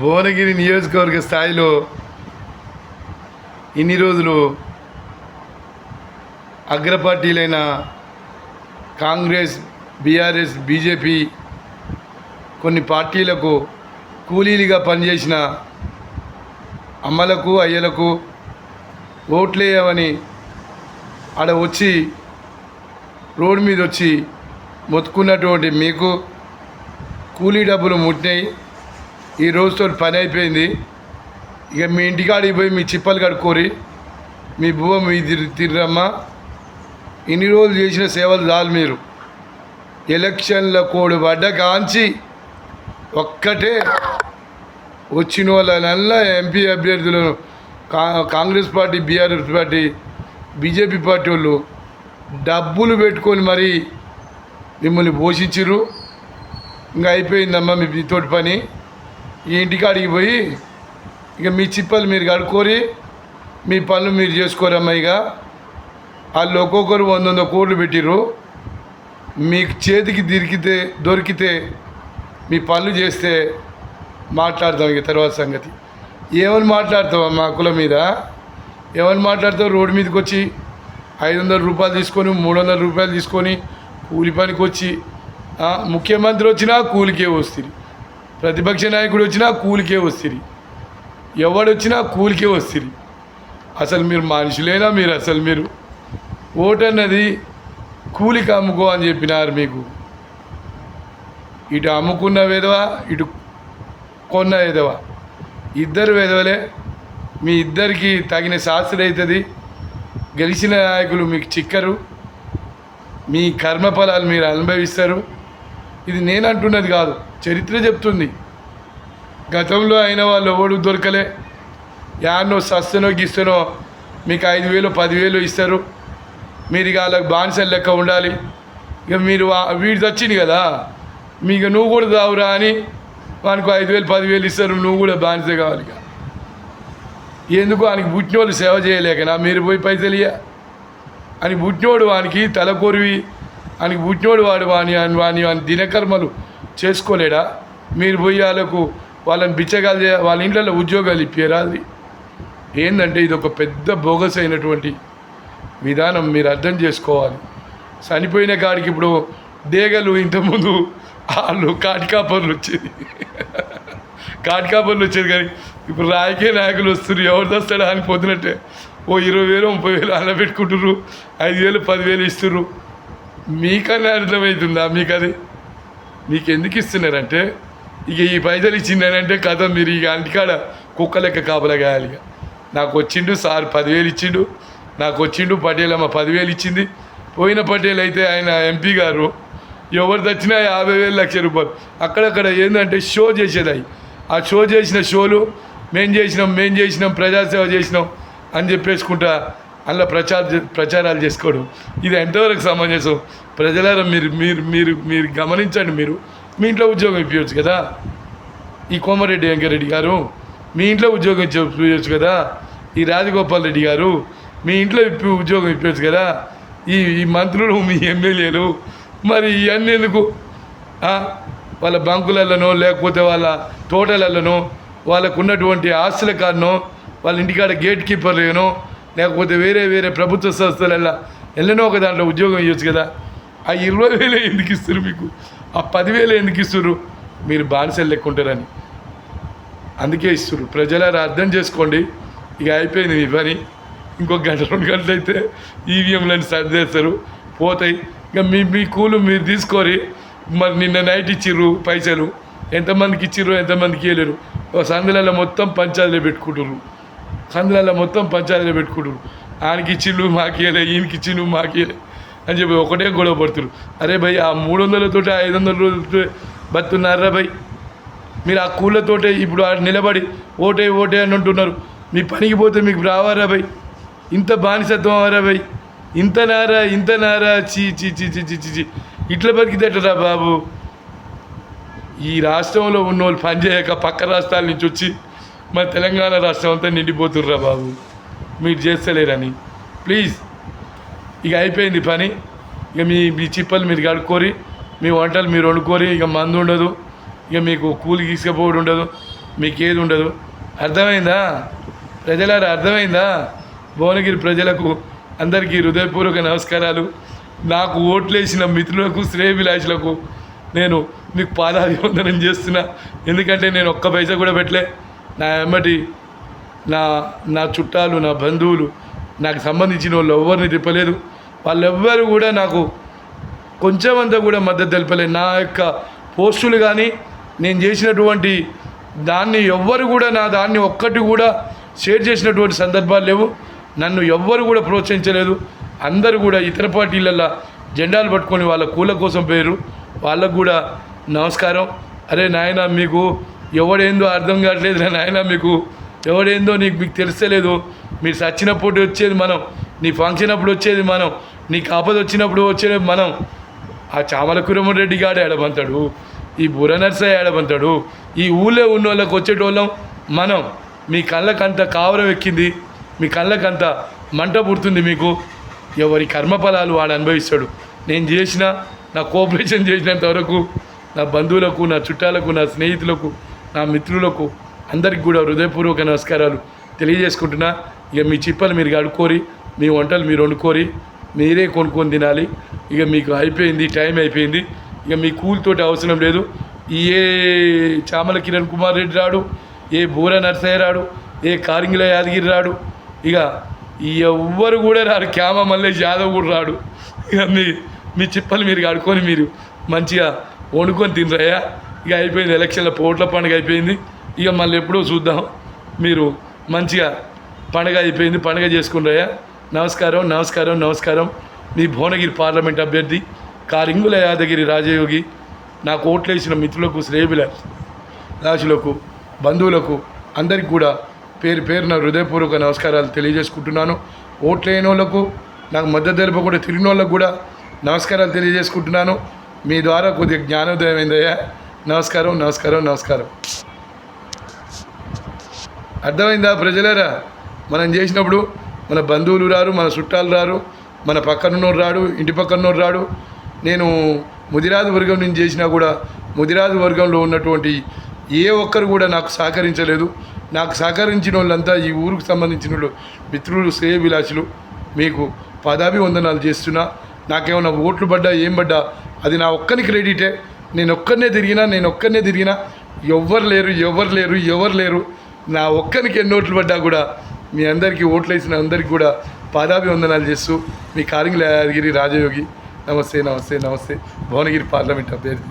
భువనగిరి నియోజకవర్గ స్థాయిలో ఇన్ని రోజులు అగ్రపార్టీలైన కాంగ్రెస్ బీఆర్ఎస్ బీజేపీ కొన్ని పార్టీలకు కూలీలుగా పనిచేసిన అమ్మలకు అయ్యలకు ఓట్లేయమని ఆడ వచ్చి రోడ్డు మీద వచ్చి మొత్తుకున్నటువంటి మీకు కూలీ డబ్బులు ముట్టినాయి. ఈ రోజుతో పని అయిపోయింది. ఇక మీ ఇంటికాడికి పోయి మీ చిప్పలు కడుక్కోరి మీ బువ్వ మీ తిరి తిర్రమ్మా. ఇన్ని రోజులు చేసిన సేవలు చాలు మీరు. ఎలక్షన్ల కోడి పడ్డ కాంచి ఒక్కటే వచ్చిన వాళ్ళనల్లా ఎంపీ అభ్యర్థులను కా Congress party BRS party BJP party వాళ్ళు డబ్బులు పెట్టుకొని మరి మిమ్మల్ని పోషించిర్రు. ఇంకా అయిపోయిందమ్మా మీ తోటి పని. ఈ ఇంటికాడికి పోయి ఇక మీ చిప్పలు మీరు కడుక్కోరి మీ పనులు మీరు చేసుకోరమ్మా ఇక. వాళ్ళు ఒక్కొక్కరు వంద వంద కోట్లు పెట్టిర్రు. మీకు చేతికి దిరికితే దొరికితే మీ పనులు చేస్తే మాట్లాడతాం ఇక తర్వాత సంగతి. ఏమని మాట్లాడతావు మా కుల మీద? ఏమని మాట్లాడతావు రోడ్డు మీదకి వచ్చి? ఐదు వందల రూపాయలు తీసుకొని మూడు వందల రూపాయలు తీసుకొని కూలి పనికి వచ్చి ముఖ్యమంత్రి వచ్చినా కూలికే వస్తుంది. ప్రతిపక్ష నాయకుడు వచ్చినా కూలికే వస్తుంది. ఎవడొచ్చినా కూలికే వస్తుంది. అసలు మీరు మనుషులేనా మీరు? అసలు మీరు ఓటు అన్నది కూలికి అమ్ముకో అని చెప్పినారు మీకు. ఇటు అమ్ముకున్న విధవ ఇటు కొన్న విధవ. ఇద్దరు విధవలే. మీ ఇద్దరికి తగిన శాస్త్రి అవుతుంది. గెలిచిన నాయకులు మీకు చిక్కరు. మీ కర్మఫలాలు మీరు అనుభవిస్తారు. ఇది నేను అంటున్నది కాదు. చరిత్ర చెప్తుంది. గతంలో అయిన వాళ్ళు ఎవడు దొరకలే. యాన్నో సస్తనో గిస్తనో మీకు ఐదు వేలు పదివేలు ఇస్తారు. మీరు ఇక వాళ్ళకి బానిసలు లెక్క ఉండాలి. ఇక మీరు వా- వీడు వచ్చింది కదా. మీకు నువ్వు కూడా తావురా అని వానికి ఐదు వేలు పదివేలు ఇస్తారు. నువ్వు కూడా బానిస కావాలి ఇక. ఎందుకు? వానికి పుట్టినోళ్ళు సేవ చేయలేకనా మీరు పోయి పైసలు ఇయ్య. అని పుట్టినోడు వానికి తలకొరివి. వానికి పుట్టినోడు వాడు వాని వాని వాని దినకర్మలు. చేసుకోలేడా? మీరు పోయి వాళ్ళకు వాళ్ళని బిచ్చగాలు చే వాళ్ళ ఇంట్లో ఉద్యోగాలు ఇప్పారా అది? ఏంటంటే ఇది ఒక పెద్ద బోగస్ అయినటువంటి విధానం మీరు అర్థం చేసుకోవాలి. చనిపోయిన కాడికి ఇప్పుడు దేగలు ఇంతకుముందు వాళ్ళు కాటికాపర్లు వచ్చేది. కాటికాపర్లు వచ్చేది కానీ ఇప్పుడు రాజకీయ నాయకులు వస్తున్నారు. ఎవరు వస్తాడా అని పొద్దునట్టే. ఓ ఇరవై వేలు ముప్పై వేలు అలా పెట్టుకుంటున్నారు. ఐదు వేలు పదివేలు ఇస్తుర్రు మీకన్నా అర్థమవుతుందా మీకు అది మీకు ఎందుకు ఇస్తున్నారంటే? ఇక ఈ పైసలు ఇచ్చిందనంటే కథ మీరు ఇక అంటికాడ కుక్క లెక్క కాపలా కాయాలి ఇక. నాకు వచ్చిండు సార్ పదివేలు ఇచ్చిండు. నాకు వచ్చిండు పటేల్ అమ్మ పదివేలు ఇచ్చింది. పోయిన పటేల్ అయితే ఆయన ఎంపీ గారు. ఎవరు తెచ్చినా యాభై వేలు లక్ష రూపాయలు. అక్కడక్కడ ఏంటంటే షో చేసేది. అవి ఆ షో చేసిన షోలు మేం చేసినాం మేం చేసినాం ప్రజాసేవ చేసినాం అని చెప్పేసుకుంటా అందులో ప్రచార ప్రచారాలు చేసుకోవడం. ఇది ఎంతవరకు సమంజసం? ప్రజలారా మీరు మీరు మీరు మీరు గమనించండి మీరు. మీ ఇంట్లో ఉద్యోగం ఇప్పించవచ్చు కదా? ఈ కోమరెడ్డి వెంకరెడ్డి గారు మీ ఇంట్లో ఉద్యోగం ఇప్పించవచ్చు కదా? ఈ రాజగోపాల్ రెడ్డి గారు మీ ఇంట్లో ఇప్పి ఉద్యోగం ఇప్పించవచ్చు కదా? ఈ ఈ మంత్రులు మీ ఎమ్మెల్యేలు మరి ఇవన్నీ ఎందుకు? వాళ్ళ బంకులలోనో లేకపోతే వాళ్ళ తోటలలోనో వాళ్ళకు ఉన్నటువంటి ఆస్తుల కారణం వాళ్ళ ఇంటికాడ గేట్ కీపర్లేనో లేకపోతే వేరే వేరే ప్రభుత్వ సంస్థలల్లో ఎల్లనో ఒక దాంట్లో ఉద్యోగం ఇవ్వచ్చు కదా. ఆ ఇరవై వేలే ఎందుకు ఇస్తారు మీకు? ఆ పదివేలు ఎందుకు ఇస్తారు మీరు బానిసలు లెక్క ఉంటారని అందుకే ఇస్తారు ప్రజలారా అర్థం చేసుకోండి. ఇక అయిపోయింది మీ పని. ఇంకొక గంట రెండు గంటలు అయితే ఈవీఎంలను సర్దేస్తారు. పోతాయి. ఇక మీ మీ కూలు మీరు తీసుకోరి. మరి నిన్న నైట్ ఇచ్చిర్రు పైసలు. ఎంతమందికి ఇచ్చిర్రు ఎంతమందికి ఇవ్వలేరు ఓ సందులలో మొత్తం పంచాయతీలో పెట్టుకుంటుర్రు. సందులలో మొత్తం పంచాయతీలు పెట్టుకుంటారు ఆయనకి ఇచ్చిండు మాకియలే ఈయనకి ఇచ్చిండు మాకు అని చెప్పి ఒకటే గొడవ పడుతురు అరే భయ్ ఆ మూడు వందలతోటి ఐదు వందల రోజులతో బతున్నారా భయ్? మీరు ఆ కూళ్ళతోటే ఇప్పుడు నిలబడి ఓటే ఓటే అని అంటున్నారు. మీ పనికి పోతే మీకు రావారా భయ్? ఇంత బానిసత్వం అవరా భయ్? ఇంత నారా ఇంత నారా చీ చీ చీ చీ చీ చీ ఇట్లా బతికితేటరా బాబు? ఈ రాష్ట్రంలో ఉన్న వాళ్ళు పనిచేయక పక్క రాష్ట్రాల నుంచి వచ్చి మన తెలంగాణ రాష్ట్రం అంతా నిండిపోతుర్రా బాబు. మీరు చేస్తలేరని. ప్లీజ్. ఇక అయిపోయింది పని. ఇక మీ మీ చిప్పలు మీరు కడుక్కోరి మీ వంటలు మీరు వండుకోరి ఇక మందు ఉండదు. ఇక మీకు కూలి తీసుకుపోవడం ఉండదు. మీకు ఏది ఉండదు. అర్థమైందా? ప్రజలారా అర్థమైందా? భువనగిరి ప్రజలకు అందరికీ హృదయపూర్వక నమస్కారాలు. నాకు ఓట్లేసిన మిత్రులకు శ్రేయభిలాషులకు నేను మీకు పాదాభివందనం చేస్తున్నా. ఎందుకంటే నేను ఒక్క పైసా కూడా పెట్టలే. నా ఎమ్మటి నా నా చుట్టాలు నా బంధువులు నాకు సంబంధించిన వాళ్ళు ఎవరిని తిప్పలేదు. వాళ్ళెవ్వరు కూడా నాకు కొంచెం అంతా కూడా మద్దతు తెలపలేదు నా యొక్క పోస్టులు కానీ నేను చేసినటువంటి దాన్ని ఎవ్వరు కూడా నా దాన్ని ఒక్కటి కూడా షేర్ చేసినటువంటి సందర్భాలు లేవు. నన్ను ఎవ్వరు కూడా ప్రోత్సహించలేదు. అందరూ కూడా ఇతర పార్టీలల్లో జెండాలు పట్టుకొని వాళ్ళ కూల కోసం పోయారు వాళ్ళకు కూడా నమస్కారం. అరే నాయన మీకు ఎవడేందో అర్థం కావట్లేదు రా నాయన మీకు. ఎవడేందో నీకు మీకు తెలుస్తలేదు. మీరు చచ్చినప్పుడు వచ్చేది మనం. నీ ఫంక్షన్ అప్పుడు వచ్చేది మనం. నీకు ఆపద వచ్చినప్పుడు వచ్చేది మనం. ఆ చామల కురమరెడ్డి గాడు ఏడబంతాడు ఈ బుర్ర నర్సయ్య ఏడబంతాడు ఈ ఊళ్ళో ఉన్న వాళ్ళకి వచ్చేటోళ్ళం మనం. మీ కళ్ళకంత కావరం ఎక్కింది. మీ కళ్ళకంత మంట పుడుతుంది మీకు. ఎవరి కర్మఫలాలు వాడు అనుభవిస్తాడు. నేను చేసిన నా కోఆపరేషన్ చేసినంత వరకు నా బంధువులకు నా చుట్టాలకు నా స్నేహితులకు నా మిత్రులకు అందరికి కూడా హృదయపూర్వక నమస్కారాలు. తెలియజేసుకుంటున్నా ఇక మీ చిప్పలు మీరు కడుక్కోరి మీ వంటలు మీరు వండుకోరి మీరే కొనుక్కొని తినాలి. ఇక మీకు అయిపోయింది టైం అయిపోయింది. ఇక మీ కూలితోటి అవసరం లేదు. ఏ చామల కిరణ్ కుమార్ రెడ్డి రాడు ఏ బూర నర్సయ్య రాడు ఏ కారింగిల యాదగిరి రాడు ఇక ఎవ్వరు కూడా రాడు క్యామ మల్లేష్ యాదవ్ కూడా రాడు. ఇక మీ మీ చిప్పలు మీరు కడుక్కొని మీరు మంచిగా వండుకొని తినరయ్యా. ఇక అయిపోయింది ఎలక్షన్ల పోట్ల పండుగ అయిపోయింది. ఇక మళ్ళీ ఎప్పుడో చూద్దాం. మీరు మంచిగా పండగ అయిపోయింది పండగ చేసుకుంటాయా నమస్కారం నమస్కారం నమస్కారం. మీ భువనగిరి పార్లమెంట్ అభ్యర్థి కారింగుల యాదగిరి రాజయోగి నాకు ఓట్లేసిన మిత్రులకు శ్రేయుల రాశులకు బంధువులకు అందరికి కూడా పేరు పేరున హృదయపూర్వక నమస్కారాలు తెలియజేసుకుంటున్నాను. ఓట్లేని వాళ్ళకు నాకు మద్దతు తెలుపకుండా తిరిగిన వాళ్ళకు కూడా నమస్కారాలు తెలియజేసుకుంటున్నాను. మీ ద్వారా కొద్దిగా జ్ఞానోదయం అయిందయ్యా. నమస్కారం నమస్కారం నమస్కారం. అర్థమైందా ప్రజలరా? మనం చేసినప్పుడు మన బంధువులు రారు మన చుట్టాలు రారు మన పక్కనున్నోడు రాడు ఇంటి పక్కనున్నోడు రాడు. నేను ముదిరాజు వర్గం నుంచి చేసినా కూడా ముదిరాజు వర్గంలో ఉన్నటువంటి ఏ ఒక్కరు కూడా నాకు సహకరించలేదు. నాకు సహకరించిన వాళ్ళంతా ఈ ఊరికి సంబంధించిన వాళ్ళు మిత్రులు శ్రేయభిలాషులు మీకు పదాభివందనాలు చేస్తున్నా. నాకేమైనా ఓట్లు పడ్డా ఏం పడ్డా అది నా ఒక్కని క్రెడిటే. నేను ఒక్కనే తిరిగినా నేను ఒక్కనే తిరిగినా ఎవ్వరు లేరు ఎవరు లేరు ఎవరు లేరు. నా ఒక్కరికి ఎన్ని ఓట్లు పడ్డా కూడా మీ అందరికీ ఓట్లు వేసిన అందరికీ కూడా పాదాభివందనాలు చేస్తూ మీ కారింగ్ల యాదగిరి రాజయోగి నమస్తే నమస్తే నమస్తే. భువనగిరి పార్లమెంట్ అభ్యర్థి.